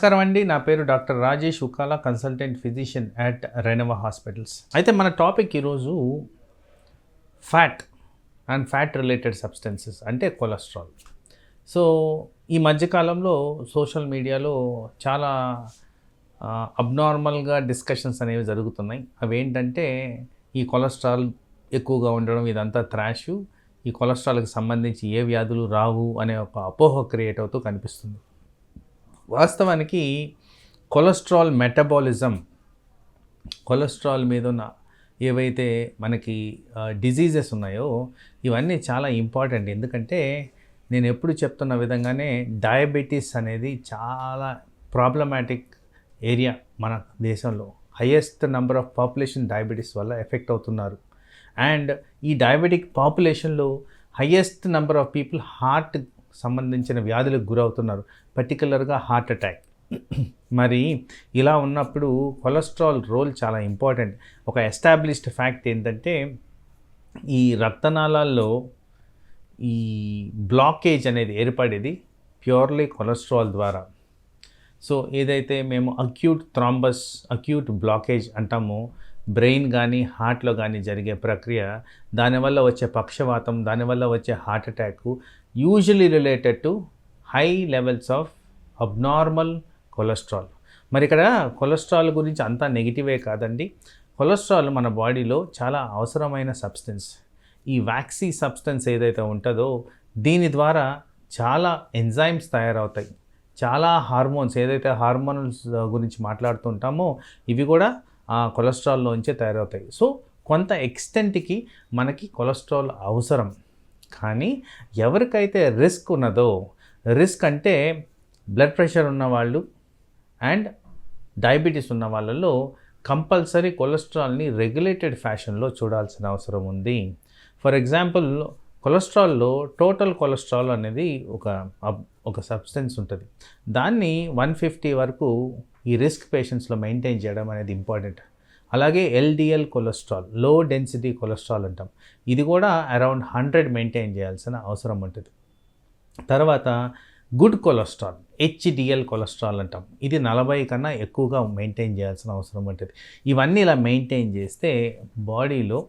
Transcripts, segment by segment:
నమస్కారం అండి. నా పేరు doctor Rajesh Ukala consultant physician at Renova hospitals. అయితే మన టాపిక్ ఈరోజు fat and fat related substances అంటే కొలెస్ట్రాల్. సో ఈ మధ్యకాలంలో సోషల్ మీడియాలో చాలా అబ్నార్మల్గా డిస్కషన్స్ అనేవి జరుగుతున్నాయి. అవి ఏంటంటే ఈ కొలెస్ట్రాల్ ఎక్కువగా ఉండడం ఇదంతా త్రాష్ ఈ కొలెస్ట్రాల్కి సంబంధించి ఏ వ్యాధులు రావు అనే ఒక అపోహ క్రియేట్ అవుతూ కనిపిస్తుంది. వాస్తవానికి కొలెస్ట్రాల్ మెటబాలిజం కొలెస్ట్రాల్ మీద ఉన్న ఏవైతే మనకి డిజీజెస్ ఉన్నాయో ఇవన్నీ చాలా ఇంపార్టెంట్. ఎందుకంటే నేను ఎప్పుడు చెప్తున్న విధంగానే డయాబెటీస్ అనేది చాలా ప్రాబ్లమాటిక్ ఏరియా మన దేశంలో. Highest number of population diabetes వల్ల ఎఫెక్ట్ అవుతున్నారు. అండ్ ఈ diabetic పాపులేషన్లో highest number of people heart సంబంధించిన వ్యాధులకు గురవుతున్నారు పర్టికులర్గా హార్ట్ అటాక్ మరి ఇలా ఉన్నప్పుడు కొలెస్ట్రాల్ రోల్ చాలా ఇంపార్టెంట్ ఒక ఎస్టాబ్లిష్డ్ ఫ్యాక్ట్ ఏంటంటే ఈ రక్తనాళాల్లో ఈ బ్లాకేజ్ అనేది ఏర్పడేది ప్యూర్లీ కొలెస్ట్రాల్ ద్వారా. సో ఏదైతే మేము అక్యూట్ థ్రాంబస్ అక్యూట్ బ్లాకేజ్ అంటామో బ్రెయిన్ కానీ హార్ట్లో కానీ జరిగే ప్రక్రియ దానివల్ల వచ్చే పక్షవాతం దానివల్ల వచ్చే heart attack usually related to high levels of abnormal cholesterol. మరి ఇక్కడ కొలెస్ట్రాల్ గురించి అంతా నెగిటివే కాదండి. కొలెస్ట్రాల్ మన బాడీలో చాలా అవసరమైన సబ్స్టెన్స్. ఈ వ్యాక్సీ సబ్స్టెన్స్ ఏదైతే ఉంటుందో దీని ద్వారా చాలా ఎంజైమ్స్ తయారవుతాయి. చాలా హార్మోన్స్ ఏదైతే హార్మోన్స్ గురించి మాట్లాడుతుంటామో ఇవి కూడా ఆ కొలెస్ట్రాల్లోంచే తయారవుతాయి. సో కొంత ఎక్స్టెంట్కి మనకి కొలెస్ట్రాల్ అవసరం. కానీ ఎవరికైతే రిస్క్ ఉన్నదో రిస్క్ అంటే బ్లడ్ ప్రెషర్ ఉన్నవాళ్ళు అండ్ డయాబెటీస్ ఉన్న వాళ్ళలో కంపల్సరీ కొలెస్ట్రాల్ని రెగ్యులేటెడ్ ఫ్యాషన్లో చూడాల్సిన అవసరం ఉంది. ఫర్ ఎగ్జాంపుల్ కొలెస్ట్రాల్లో టోటల్ కొలెస్ట్రాల్ అనేది ఒక ఒక సబ్స్టెన్స్ ఉంటుంది. దాన్ని వన్ ఫిఫ్టీ వరకు ఈ రిస్క్ పేషెంట్స్లో మెయింటైన్ చేయడం అనేది ఇంపార్టెంట్. అలాగే ఎల్డిఎల్ కొలెస్ట్రాల్లో డెన్సిటీ కొలెస్ట్రాల్ అంటాం. ఇది కూడా అరౌండ్ హండ్రెడ్ మెయింటైన్ చేయాల్సిన అవసరం ఉంటుంది. తర్వాత గుడ్ కొలెస్ట్రాల్ హెచ్డిఎల్ కొలెస్ట్రాల్ అంటాం. ఇది నలభై కన్నా ఎక్కువగా మెయింటైన్ చేయాల్సిన అవసరం ఉంటుంది. ఇవన్నీ ఇలా మెయింటైన్ చేస్తే బాడీలో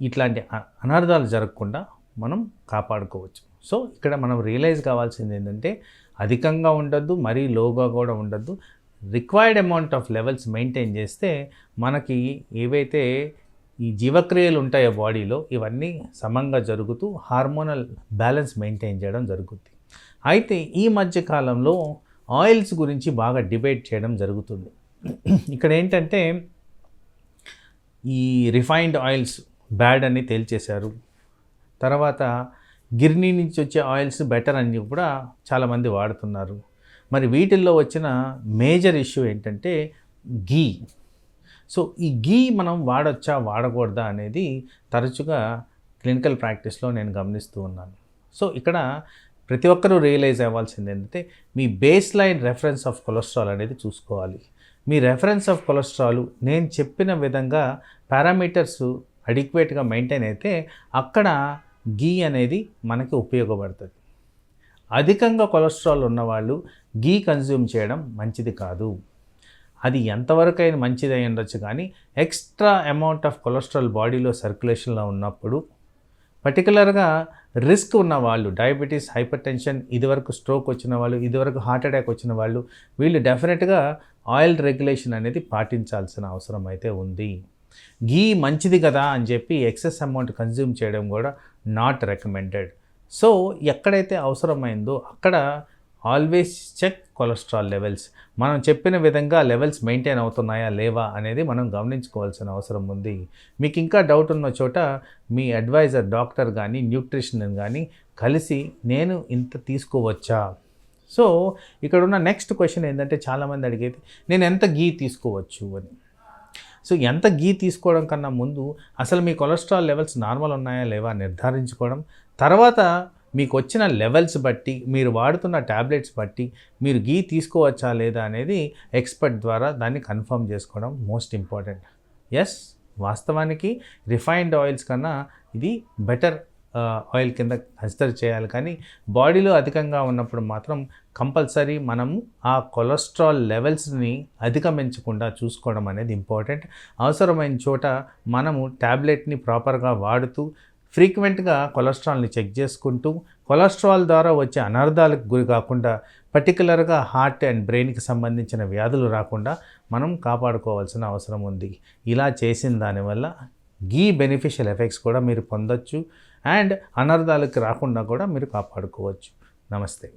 ఇట్లాంటి అనర్థాలు జరగకుండా మనం కాపాడుకోవచ్చు. సో ఇక్కడ మనం రియలైజ్ కావాల్సింది ఏంటంటే అధికంగా ఉండద్దు మరీ లోగా కూడా ఉండద్దు. Required amount of levels maintain చేస్తే మనకి ఏవైతే ఈ జీవక్రియలు ఉంటాయో బాడీలో ఇవన్నీ సమంగా జరుగుతూ హార్మోనల్ బ్యాలెన్స్ మెయింటైన్ చేయడం జరుగుతుంది అయితే ఈ మధ్య కాలంలో ఆయిల్స్ గురించి బాగా డిబేట్ చేయడం జరుగుతుంది. ఇక్కడ ఏంటంటే ఈ రిఫైన్డ్ ఆయిల్స్ బ్యాడ్ అని తేల్చేశారు. తర్వాత గిర్నీ నుంచి వచ్చే ఆయిల్స్ బెటర్ అని కూడా చాలామంది వాడుతున్నారు. మరి వీటిల్లో వచ్చిన మేజర్ ఇష్యూ ఏంటంటే గీ. సో ఈ గీ మనం వాడొచ్చా వాడకూడదా అనేది తరచుగా క్లినికల్ ప్రాక్టీస్లో నేను గమనిస్తూ ఉన్నాను. సో ఇక్కడ ప్రతి ఒక్కరూ రియలైజ్ అవ్వాల్సింది ఏంటంటే మీ base line reference of cholesterol అనేది చూసుకోవాలి. మీ రెఫరెన్స్ ఆఫ్ కొలెస్ట్రాల్ నేను చెప్పిన విధంగా పారామీటర్స్ అడిక్వేట్గా మెయింటైన్ అయితే అక్కడ గీ అనేది మనకి ఉపయోగపడుతుంది. అధికంగా కొలెస్ట్రాల్ ఉన్నవాళ్ళు గీ కన్జ్యూమ్ చేయడం మంచిది కాదు. అది ఎంతవరకు అయినా మంచిది అయి ఉండొచ్చు కానీ ఎక్స్ట్రా అమౌంట్ ఆఫ్ కొలెస్ట్రాల్ బాడీలో సర్క్యులేషన్లో ఉన్నప్పుడు పర్టికులర్గా రిస్క్ ఉన్న వాళ్ళు డయాబెటీస్ హైపర్ టెన్షన్ ఇదివరకు స్ట్రోక్ వచ్చిన వాళ్ళు ఇదివరకు హార్ట్ అటాక్ వచ్చిన వాళ్ళు వీళ్ళు డెఫినెట్గా ఆయిల్ రెగ్యులేషన్ అనేది పాటించాల్సిన అవసరం అయితే ఉంది. గీ మంచిది కదా అని చెప్పి ఎక్సెస్ అమౌంట్ కన్జ్యూమ్ చేయడం కూడా నాట్ రికమెండెడ్ సో ఎక్కడైతే అవసరమైందో అక్కడ ఆల్వేస్ చెక్ కొలెస్ట్రాల్ లెవెల్స్ మనం చెప్పిన విధంగా లెవెల్స్ మెయింటైన్ అవుతున్నాయా లేవా అనేది మనం గమనించుకోవాల్సిన అవసరం ఉంది. మీకు ఇంకా డౌట్ ఉన్న చోట మీ అడ్వైజర్ డాక్టర్ కానీ న్యూట్రిషన్ కానీ కలిసి నేను ఇంత తీసుకోవచ్చా? సో ఇక్కడ ఉన్న నెక్స్ట్ క్వశ్చన్ ఏంటంటే చాలామంది అడిగేది నేను ఎంత గీ తీసుకోవచ్చు అని. సో ఎంత గీ తీసుకోవడం కన్నా ముందు అసలు మీ కొలెస్ట్రాల్ లెవెల్స్ నార్మల్ ఉన్నాయా లేవా నిర్ధారించుకోవడం. తర్వాత మీకు వచ్చిన లెవెల్స్ బట్టి మీరు వాడుతున్న ట్యాబ్లెట్స్ బట్టి మీరు గీ తీసుకోవచ్చా లేదా అనేది ఎక్స్పర్ట్ ద్వారా దాన్ని కన్ఫర్మ్ చేసుకోవడం మోస్ట్ ఇంపార్టెంట్. ఎస్ వాస్తవానికి రిఫైన్డ్ ఆయిల్స్ కన్నా ఇది బెటర్ ఆయిల్ కింద కన్సిడర్ చేయాలి. కానీ బాడీలో అధికంగా ఉన్నప్పుడు మాత్రం కంపల్సరీ మనము ఆ కొలెస్ట్రాల్ లెవెల్స్ని అధిగమించకుండా చూసుకోవడం అనేది ఇంపార్టెంట్. అవసరమైన చోట మనము ట్యాబ్లెట్ని ప్రాపర్గా వాడుతూ ఫ్రీక్వెంట్గా కొలెస్ట్రాల్ని చెక్ చేసుకుంటూ కొలెస్ట్రాల్ ద్వారా వచ్చే అనర్థాలకు గురి కాకుండా పర్టికులర్గా హార్ట్ అండ్ బ్రెయిన్కి సంబంధించిన వ్యాధులు రాకుండా మనం కాపాడుకోవాల్సిన అవసరం ఉంది. ఇలా చేసిన దానివల్ల గీ బెనిఫిషియల్ ఎఫెక్ట్స్ కూడా మీరు పొందొచ్చు. అండ్ అనర్థాలకు రాకుండా కూడా మీరు కాపాడుకోవచ్చు నమస్తే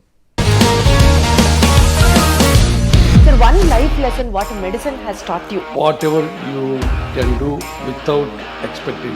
Sir, one life lesson what medicine has taught you. whatever you can do without expecting.